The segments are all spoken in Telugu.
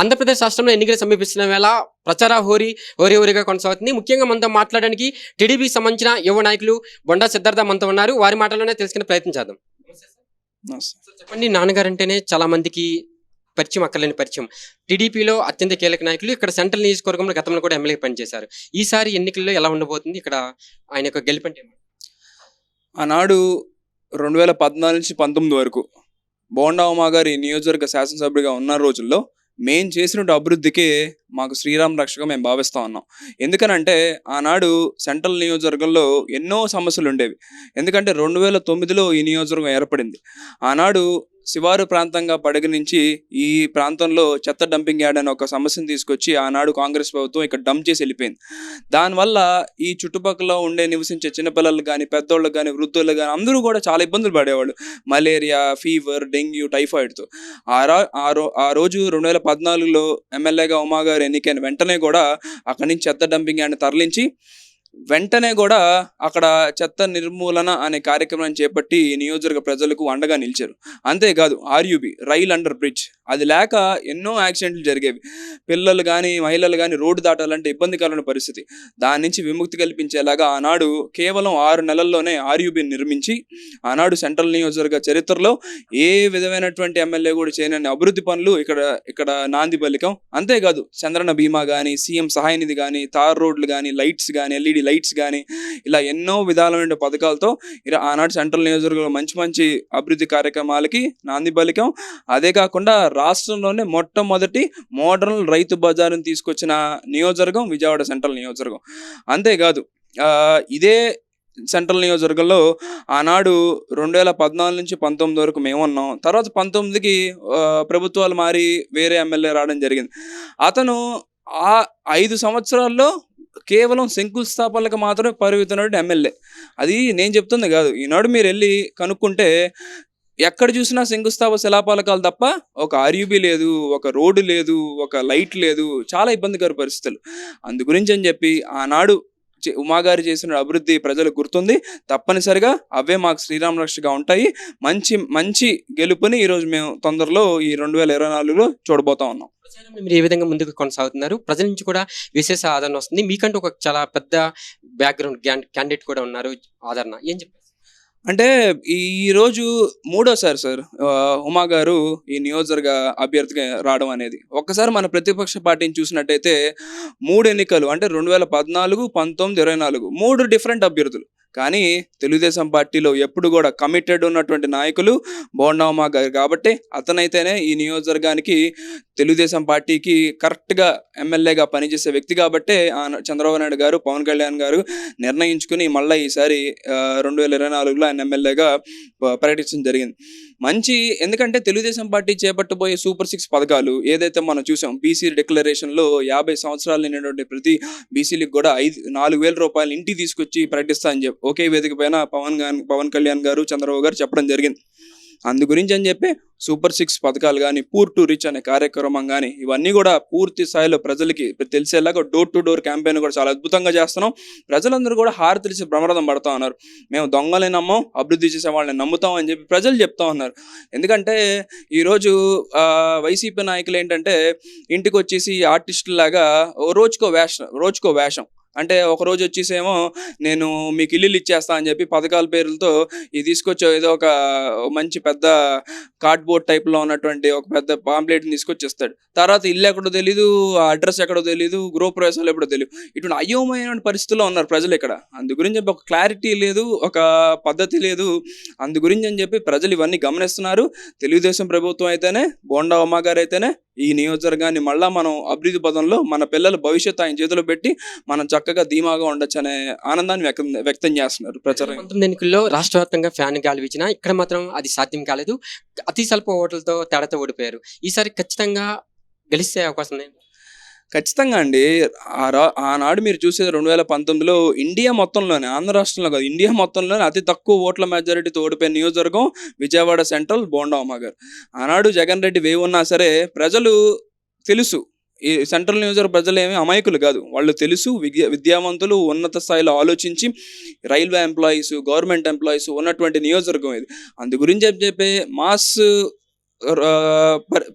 ఆంధ్రప్రదేశ్ రాష్ట్రంలో ఎన్నికలు సమీపిస్తున్న వేళ ప్రచార హోరీ హోరీ హోరీగా కొనసాగుతుంది. ముఖ్యంగా మనతో మాట్లాడడానికి టీడీపీకి సంబంధించిన యువ నాయకులు బొండా సిద్ధార్థ మనతో ఉన్నారు. వారి మాటల్లోనే తెలుసుకునే ప్రయత్నం చేద్దాం. చెప్పండి నాన్నగారు అంటేనే చాలా మందికి పరిచయం అక్కర్లేని పరిచయం. టీడీపీలో అత్యంత కీలక నాయకులు ఇక్కడ సెంట్రల్ నియోజకవర్గంలో గతంలో కూడా ఎమ్మెల్యే పనిచేశారు. ఈసారి ఎన్నికల్లో ఎలా ఉండబోతుంది? ఇక్కడ ఆయన యొక్క గెలుపంటే? ఆనాడు రెండు వేల పద్నాలుగు నుంచి పంతొమ్మిది వరకు బోండా ఉమా గారి నియోజకవర్గ శాసనసభ్యుడిగా ఉన్న రోజుల్లో మేం చేసిన అభివృద్ధికి మాకు శ్రీరామ్ రక్షగా మేము భావిస్తా ఉన్నాం. ఎందుకనంటే ఆనాడు సెంట్రల్ నియోజకవర్గంలో ఎన్నో సమస్యలు ఉండేవి ఎందుకంటే రెండు వేల తొమ్మిదిలో ఈ నియోజకవర్గం ఏర్పడింది. ఆనాడు శివారు ప్రాంతంగా పరిగణించి ఈ ప్రాంతంలో చెత్త డంపింగ్ యార్డ్ అనే ఒక సమస్యను తీసుకొచ్చి ఆనాడు కాంగ్రెస్ ప్రభుత్వం ఇక్కడ డంప్ చేసి వెళ్ళిపోయింది. దానివల్ల ఈ చుట్టుపక్కల ఉండే నివసించే చిన్నపిల్లలు కానీ పెద్దోళ్ళు కానీ వృద్ధులు కానీ అందరూ కూడా చాలా ఇబ్బందులు పడేవాళ్ళు. మలేరియా ఫీవర్ డెంగ్యూ టైఫాయిడ్తో. ఆ రా ఆ రో ఆ రోజు రెండు వేల పద్నాలుగులో ఎమ్మెల్యేగా ఉమాగారు ఎన్నికైన వెంటనే కూడా అక్కడి నుంచి చెత్త డంపింగ్ యార్డ్ని తరలించి వెంటనే కూడా అక్కడ చెత్త నిర్మూలన అనే కార్యక్రమాన్ని చేపట్టి నియోజకవర్గ ప్రజలకు అండగా నిలిచారు. అంతేకాదు ఆర్యుబి రైల్ అండర్ బ్రిడ్జ్. అది లేక ఎన్నో యాక్సిడెంట్లు జరిగేవి. పిల్లలు కానీ మహిళలు కానీ రోడ్డు దాటాలంటే ఇబ్బందికరమైన పరిస్థితి. దాని నుంచి విముక్తి కల్పించేలాగా ఆనాడు కేవలం ఆరు నెలల్లోనే ఆర్యూబిని నిర్మించి ఆనాడు సెంట్రల్ నియోజకవర్గ చరిత్రలో ఏ విధమైనటువంటి ఎమ్మెల్యే కూడా చేయనని అభివృద్ధి పనులు ఇక్కడ ఇక్కడ నాంది బలికం అంతేకాదు చంద్రన బీమా కానీ సీఎం సహాయనిధి కానీ తార్ రోడ్లు కానీ లైట్స్ కానీ ఎల్ఈడి లైట్స్ కానీ ఇలా ఎన్నో విధాలైన పథకాలతో ఇలా ఆనాడు సెంట్రల్ నియోజకవర్గంలో మంచి మంచి అభివృద్ధి కార్యక్రమాలకి నాంది బలికం అదే కాకుండా రాష్ట్రంలోనే మొట్టమొదటి మోడర్న్ రైతు బజార్ని తీసుకొచ్చిన నియోజకవర్గం విజయవాడ సెంట్రల్ నియోజకవర్గం. అంతేకాదు ఇదే సెంట్రల్ నియోజకవర్గంలో ఆనాడు రెండు వేల పద్నాలుగు నుంచి పంతొమ్మిది వరకు మేము ఉన్నాం. తర్వాత పంతొమ్మిదికి ప్రభుత్వాలు మారి వేరే ఎమ్మెల్యే రావడం జరిగింది. అతను ఆ ఐదు సంవత్సరాల్లో కేవలం శంకుస్థాపనలకు మాత్రమే పరిమితమైన ఎమ్మెల్యే. అది నేను చెప్తుంది కాదు. ఈనాడు మీరు వెళ్ళి కనుక్కుంటే ఎక్కడ చూసినా శంకుస్థాపన శిలాపాలకాలు తప్ప ఒక ఆర్యూబీ లేదు ఒక రోడ్డు లేదు ఒక లైట్ లేదు. చాలా ఇబ్బందికర పరిస్థితులు. అందు గురించి అని చెప్పి ఆనాడు ఉమాగారు ఉమాగారి చేసిన అభివృద్ధి ప్రజలకు గుర్తుంది. తప్పనిసరిగా అవే మాకు శ్రీరామ రక్షగా ఉంటాయి. మంచి మంచి గెలుపుని ఈరోజు మేము తొందరలో ఈ రెండు వేల ఇరవై నాలుగులో చూడబోతా ఉన్నాం. మీరు ఏ విధంగా ముందుకు కొనసాగుతున్నారు? ప్రజల నుంచి కూడా విశేష ఆదరణ వస్తుంది. మీకంటూ ఒక చాలా పెద్ద బ్యాక్గ్రౌండ్ క్యాండిడేట్ కూడా ఉన్నారు ఆదరణ. ఏం చెప్పారు? అంటే ఈ రోజు మూడోసారి సార్ ఆ, ఉమా గారు ఈ నియోజకవర్గ అభ్యర్థిగా రావడం అనేది. ఒక్కసారి మన ప్రతిపక్ష పార్టీని చూసినట్టయితే మూడు ఎన్నికలు అంటే రెండు వేల పద్నాలుగు పంతొమ్మిది ఇరవై నాలుగు మూడు డిఫరెంట్ అభ్యర్థులు. కానీ తెలుగుదేశం పార్టీలో ఎప్పుడు కూడా కమిటెడ్ ఉన్నటువంటి నాయకులు బోండవమ్మ గారు. కాబట్టి అతనైతేనే ఈ నియోజకవర్గానికి తెలుగుదేశం పార్టీకి కరెక్ట్గా ఎమ్మెల్యేగా పనిచేసే వ్యక్తి కాబట్టే చంద్రబాబు నాయుడు గారు పవన్ కళ్యాణ్ గారు నిర్ణయించుకుని మళ్ళీ ఈసారి రెండు వేల ఇరవై నాలుగులో ఆయన ఎమ్మెల్యేగా ప్రకటించడం జరిగింది. మంచి ఎందుకంటే తెలుగుదేశం పార్టీ చేపట్టబోయే సూపర్ సిక్స్ పథకాలు ఏదైతే మనం చూసాం బీసీ డిక్లరేషన్లో యాభై సంవత్సరాలు నిండినటువంటి ప్రతి బీసీలకు కూడా ఐదు నాలుగు వేల రూపాయలు ఇంటికి తీసుకొచ్చి ప్రకటిస్తా అని చెప్పి ఒకే వేదిక పైన పవన్ పవన్ కళ్యాణ్ గారు చంద్రబాబు గారు చెప్పడం జరిగింది. అందు గురించి అని చెప్పి సూపర్ సిక్స్ పథకాలు కానీ పూర్ టు రిచ్ అనే కార్యక్రమం కానీ ఇవన్నీ కూడా పూర్తి స్థాయిలో ప్రజలకి తెలిసేలాగా డోర్ టు డోర్ క్యాంపెయిన్ కూడా చాలా అద్భుతంగా చేస్తున్నాం. ప్రజలందరూ కూడా హార తెలిసి ప్రమాదం పడతా ఉన్నారు. మేము దొంగలే నమ్మం అభివృద్ధి చేసే వాళ్ళని నమ్ముతాం అని చెప్పి ప్రజలు చెప్తా ఉన్నారు. ఎందుకంటే ఈరోజు వైసీపీ నాయకులు ఏంటంటే ఇంటికి వచ్చేసి ఆర్టిస్ట్ లాగా ఓ రోజుకో వేషం రోజుకో వేషం. అంటే ఒక రోజు వచ్చేసేమో నేను మీకు ఇల్లులు ఇచ్చేస్తా అని చెప్పి పథకాల పేర్లతో ఇది తీసుకొచ్చి ఏదో ఒక మంచి పెద్ద కార్డ్బోర్డ్ టైప్లో ఉన్నటువంటి ఒక పెద్ద పాంప్లెట్ని తీసుకొచ్చేస్తాడు. తర్వాత ఇల్లు ఎక్కడో తెలీదు అడ్రస్ ఎక్కడో తెలీదు గృహప్రవేశాలు ఎప్పుడో తెలియదు ఇటువంటి అయోమయమైన పరిస్థితుల్లో ఉన్నారు ప్రజలు ఇక్కడ. అందు గురించి చెప్పి ఒక క్లారిటీ లేదు ఒక పద్ధతి లేదు. అందు గురించి అని చెప్పి ప్రజలు ఇవన్నీ గమనిస్తున్నారు. తెలుగుదేశం ప్రభుత్వం అయితేనే బోండా ఉమ్మ గారు అయితేనే ఈ నియోజకవర్గాన్ని మళ్ళా మనం అభివృద్ధి పదంలో మన పిల్లల భవిష్యత్తు ఆయన చేతిలో పెట్టి మనం చక్కగా ధీమాగా ఉండొచ్చు అనే ఆనందాన్ని వ్యక్తం వ్యక్తం చేస్తున్నారు ప్రచారం పంతొమ్మిది ఎన్నికల్లో రాష్ట్ర వ్యాప్తంగా ఫ్యాన్ గాలి ఇక్కడ మాత్రం అది సాధ్యం కాలేదు. అతి స్వల్ప ఓట్లతో తేడాతో ఓడిపోయారు. ఈసారి ఖచ్చితంగా గెలిస్తే అవకాశం ఉంది ఖచ్చితంగా అండి. ఆ రా ఆనాడు మీరు చూసేది రెండు వేల పంతొమ్మిదిలో ఇండియా మొత్తంలోనే ఆంధ్ర రాష్ట్రంలో కాదు ఇండియా మొత్తంలోనే అతి తక్కువ ఓట్ల మెజారిటీతో ఓడిపోయిన నియోజకవర్గం విజయవాడ సెంట్రల్ బోండా గారు ఆనాడు జగన్ రెడ్డి వేవ్ ఉన్నా సరే ప్రజలు తెలుసు. ఈ సెంట్రల్ నియోజకవర్గ ప్రజలు ఏమి అమాయకులు కాదు. వాళ్ళు తెలుసు విద్యా విద్యావంతులు ఉన్నత స్థాయిలో ఆలోచించి రైల్వే ఎంప్లాయీస్ గవర్నమెంట్ ఎంప్లాయీస్ ఉన్నటువంటి నియోజకవర్గం ఇది. అందు గురించి చెప్పి చెప్పి మాస్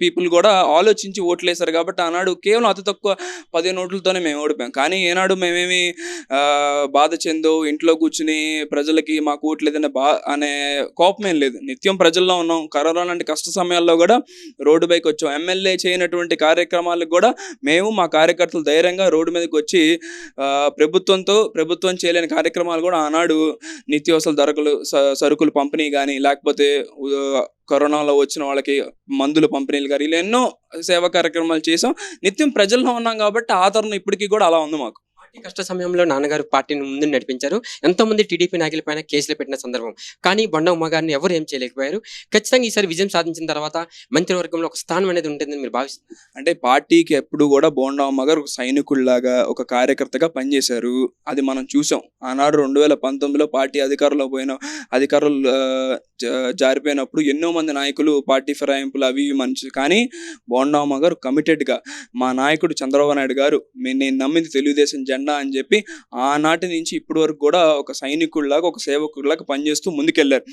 పీపుల్ కూడా ఆలోచించి ఓట్లేశారు కాబట్టి ఆనాడు కేవలం అతి తక్కువ పదిహేను ఓట్లతోనే మేము ఓడిపోయాం. కానీ ఏనాడు మేమేమి బాధ చెందో ఇంట్లో కూర్చుని ప్రజలకి మాకు ఓట్లేదనే బా అనే కోపం ఏం లేదు. నిత్యం ప్రజల్లో ఉన్నాం. కరోనా లాంటి కష్ట సమయాల్లో కూడా రోడ్డు పైకి వచ్చాం. ఎమ్మెల్యే చేయనటువంటి కార్యక్రమాలకు కూడా మేము మా కార్యకర్తలు ధైర్యంగా రోడ్డు మీదకి వచ్చి ప్రభుత్వంతో ప్రభుత్వం చేయలేని కార్యక్రమాలు కూడా ఆనాడు నిత్యావసర ధరకులు స- సరుకులు పంపిణీ కానీ లేకపోతే కరోనాలో వచ్చిన వాళ్ళకి మందులు పంపిణీలు కానీ ఇలా ఎన్నో సేవా కార్యక్రమాలు చేసాం నిత్యం ప్రజల్లో ఉన్నాం కాబట్టి ఆదరణ ఇప్పటికీ కూడా అలా ఉంది మాకు. పార్టీ కష్ట సమయంలో నాన్నగారు పార్టీని ముందు నడిపించారు. ఎంతో మంది టీడీపీ నాయకుల పైన కేసులు పెట్టిన సందర్భం. కానీ బొండ ఉమ్మగారిని ఎవరు ఏం చేయలేకపోయారు? ఖచ్చితంగా ఈసారి విజయం సాధించిన తర్వాత మంత్రివర్గంలో ఒక స్థానం అనేది ఉంటుందని మీరు భావిస్తున్నారు అంటే పార్టీకి ఎప్పుడు కూడా బోండమ్మ ఉమ్మగారు ఒక సైనికుల్లాగా ఒక కార్యకర్తగా పనిచేశారు. అది మనం చూసాం. ఆనాడు రెండు వేల పంతొమ్మిదిలో పార్టీ అధికారంలో పోయిన అధికారులు జారిపోయినప్పుడు ఎన్నో మంది నాయకులు పార్టీ ఫిరాయింపులు అవి మంచి కానీ బోండమ్మ గారు కమిటెడ్గా మా నాయకుడు చంద్రబాబు నాయుడు గారు నేను నమ్మింది తెలుగుదేశం జెండా అని చెప్పి ఆనాటి నుంచి ఇప్పటి వరకు కూడా ఒక సైనికుల్లాగా ఒక సేవకుడిలాగా పనిచేస్తూ ముందుకెళ్ళారు.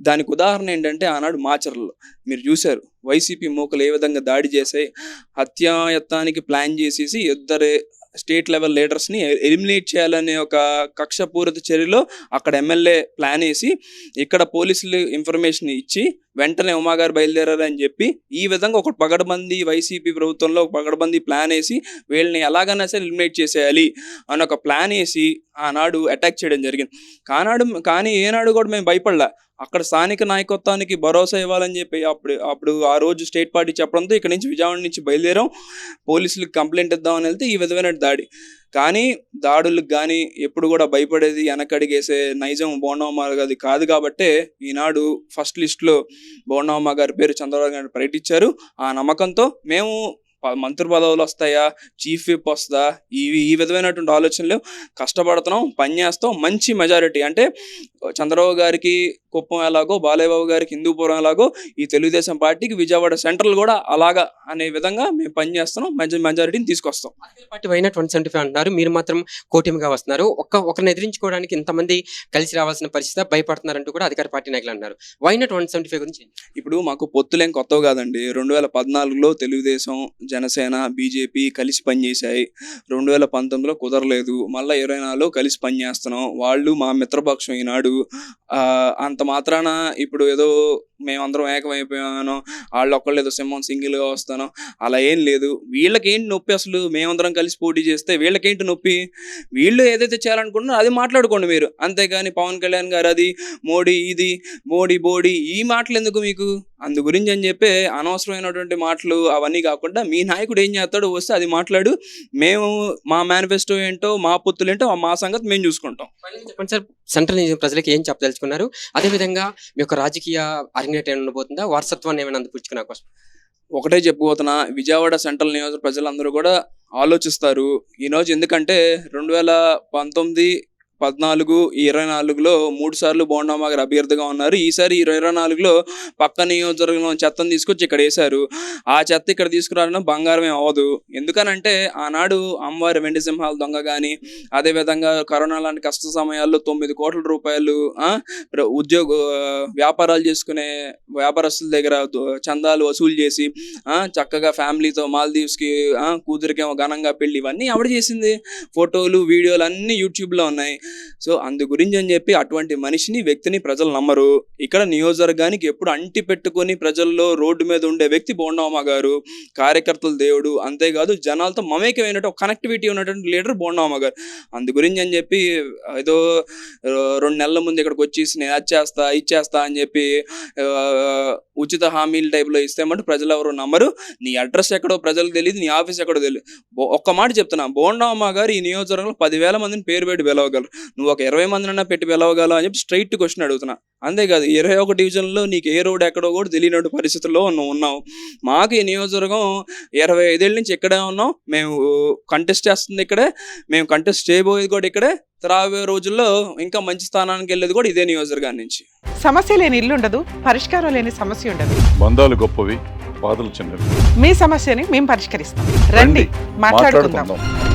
దానికి ఉదాహరణ ఏంటంటే ఆనాడు మాచర్లలో మీరు చూశారు వైసీపీ మూకలు ఏ విధంగా దాడి చేసాయి హత్యాయత్నానికి ప్లాన్ చేసేసి ఇద్దరు స్టేట్ లెవెల్ లీడర్స్ని ఎలిమినేట్ చేయాలనే ఒక కక్షపూరిత చర్యలో అక్కడ ఎమ్మెల్యే ప్లాన్ వేసి ఇక్కడ పోలీసులు ఇన్ఫర్మేషన్ ఇచ్చి వెంటనే ఉమాగారు బయలుదేరారని చెప్పి ఈ విధంగా ఒక పగడబంది వైసీపీ ప్రభుత్వంలో ఒక పగడబంది ప్లాన్ వేసి వీళ్ళని ఎలాగైనా సరే ఎలిమినేట్ చేసేయాలి అని ఒక ప్లాన్ వేసి ఆనాడు అటాక్ చేయడం జరిగింది. కానాడు కానీ ఏనాడు కూడా మేము భయపడలే. అక్కడ స్థానిక నాయకత్వానికి భరోసా ఇవ్వాలని చెప్పి అప్పుడు అప్పుడు ఆ రోజు స్టేట్ పార్టీ చెప్పడంతో ఇక్కడ నుంచి విజయవాడ నుంచి బయలుదేరాం. పోలీసులకు కంప్లైంట్ ఇద్దామని వెళ్తే ఈ విధమైన దాడి. కానీ దాడులకు కానీ ఎప్పుడు కూడా భయపడేది వెనకడిగేసే నైజం బోండమ్మ అది కాదు కాబట్టే ఈనాడు ఫస్ట్ లిస్ట్లో బోండమ్మ గారి పేరు చంద్రబాబు గారు ప్రకటించారు. ఆ నమ్మకంతో మేము మంత్రి పదవులు వస్తాయా? చీఫ్ విప్ వస్తుందా? ఇవి ఈ విధమైనటువంటి ఆలోచనలు కష్టపడుతున్నాం పని చేస్తాం మంచి మెజారిటీ అంటే చంద్రబాబు గారికి కుప్పం ఎలాగో బాలయ్యబాబు గారికి హిందూపురం ఎలాగో ఈ తెలుగుదేశం పార్టీకి విజయవాడ సెంట్రల్ కూడా అలాగా అనే విధంగా మేము పని చేస్తున్నాం మంచి మెజారిటీని తీసుకొస్తాం. పార్టీ వైనా ట్వంటీ సెవెంటీ ఫైవ్ అంటున్నారు. మీరు మాత్రం కూటమిగా వస్తున్నారు. ఒక్క ఒకరిని ఎదిరించుకోవడానికి ఇంతమంది కలిసి రావాల్సిన పరిస్థితి భయపడుతున్నారంటూ కూడా అధికార పార్టీ నాయకులు అన్నారు వైనా ట్వంటీ సెవెంటీ ఫైవ్ గురించి ఇప్పుడు మాకు పొత్తులేం కొత్తవి కాదండి. రెండు వేల పద్నాలుగులో తెలుగుదేశం జనసేన బీజేపీ కలిసి పనిచేశాయి. రెండు వేల పంతొమ్మిదిలో కుదరలేదు. మళ్ళీ ఇరవై నాలుగులో కలిసి పనిచేస్తున్నాం. వాళ్ళు మా మిత్రపక్షం ఈనాడు. ఆ, అంత మాత్రాన ఇప్పుడు ఏదో మేమందరం ఏకమైపోయాను వాళ్ళు ఒక్కళ్ళు ఏదో సింహం సింగిల్గా వస్తాను అలా ఏం లేదు. వీళ్ళకేంటి నొప్పి అసలు? మేమందరం కలిసి పోటీ చేస్తే వీళ్ళకేంటి నొప్పి? వీళ్ళు ఏదైతే చేయాలనుకుంటున్నారో అది మాట్లాడుకోండి మీరు. అంతేగాని పవన్ కళ్యాణ్ గారు అది మోడీ ఇది మోడీ బోడీ ఈ మాటలు ఎందుకు మీకు? అందు గురించి అని చెప్పి అనవసరమైనటువంటి మాటలు అవన్నీ కాకుండా మీ నాయకుడు ఏం చేస్తాడో వస్తే అది మాట్లాడు. మేము మా మేనిఫెస్టో ఏంటో మా పొత్తులు ఏంటో మా సంగతి మేము చూసుకుంటాం. చెప్పండి సార్. సెంట్రల్ ప్రజలకు ఏం చెప్పదలుచుకున్నారు? అదేవిధంగా మీ యొక్క రాజకీయ అరంగేట ఏమైనా ఉండబోతుందా వారసత్వాన్ని ఏమైనా అందిపుచ్చుకునే కోసం. ఒకటే చెప్పుకోతున్నా విజయవాడ సెంట్రల్ నియోజక ప్రజలందరూ కూడా ఆలోచిస్తారు. ఈరోజు ఎందుకంటే రెండు వేల పంతొమ్మిది పద్నాలుగు ఇరవై నాలుగులో మూడు సార్లు బోండామాగర్ అభ్యర్థిగా ఉన్నారు. ఈసారి ఇరవై నాలుగులో పక్క నియోజకవర్గంలో చెత్తను తీసుకొచ్చి ఇక్కడ వేశారు. ఆ చెత్త ఇక్కడ తీసుకురావడం బంగారమే అవ్వదు. ఎందుకనంటే ఆనాడు అమ్మవారి వెండి సింహాల దొంగ కానీ అదేవిధంగా కరోనా లాంటి కష్ట సమయాల్లో తొమ్మిది కోట్ల రూపాయలు ఉద్యోగ వ్యాపారాలు చేసుకునే వ్యాపారస్తుల దగ్గర చందాలు వసూలు చేసి చక్కగా ఫ్యామిలీతో మాల్దీవ్స్కి కూతురికేమో ఘనంగా పెళ్ళి ఇవన్నీ ఎవడ చేసింది. ఫోటోలు వీడియోలు అన్నీ యూట్యూబ్లో ఉన్నాయి. సో అందు గురించి అని చెప్పి అటువంటి మనిషిని వ్యక్తిని ప్రజలు నమ్మరు. ఇక్కడ నియోజకవర్గానికి ఎప్పుడు అంటి పెట్టుకొని ప్రజల్లో రోడ్డు మీద ఉండే వ్యక్తి బోండమ్మ గారు కార్యకర్తల దేవుడు అంతేకాదు జనాలతో మమేకమైనట్టు ఒక కనెక్టివిటీ ఉన్నటువంటి లీడర్ బోండమ్మ గారు. అందు గురించి అని చెప్పి ఏదో రెండు నెలల ముందు ఇక్కడికి వచ్చేసి నేను అది చేస్తా ఇచ్చేస్తా అని చెప్పి ఉచిత హామీల టైప్లో ఇస్తే మటు ప్రజలు ఎవరు నమ్మరు. నీ అడ్రస్ ఎక్కడో ప్రజలకు తెలియదు నీ ఆఫీస్ ఎక్కడో తెలియదు ఒక్క మాట చెప్తున్నా బోండమ్మ గారు ఈ నియోజకవర్గంలో పదివేల మందిని పేరు పెట్టి పిలవగలరు. నువ్వు ఒక ఇరవై మందినన్నా పెట్టి పిలవగలవు అని చెప్పి స్ట్రైట్ క్వశ్చన్ అడుగుతున్నా. అంతేకాదు ఇరవై ఒక డివిజన్లో నీకు ఏ రోడ్ ఎక్కడో కూడా తెలియనట్టు పరిస్థితుల్లో నువ్వు ఉన్నావు. మాకు ఈ నియోజకవర్గం ఇరవై ఐదేళ్ళ నుంచి ఇక్కడే ఉన్నాం. మేము కంటెస్ట్ చేస్తుంది ఇక్కడే. మేము కంటెస్ట్ చేయబోయేది కూడా ఇక్కడే. రాబోయే రోజుల్లో ఇంకా మంచి స్థానానికి వెళ్ళేది కూడా ఇదే నియోజకవర్గం నుంచి. సమస్య లేని ఇల్లు ఉండదు పరిష్కారం లేని సమస్య ఉండదు. బంధాలు గొప్పవి బాధలు చిన్నవి. మీ సమస్యని మేము పరిష్కరిస్తాం. రండి మాట్లాడుకుందాం. మాట్లాడుకుందాం.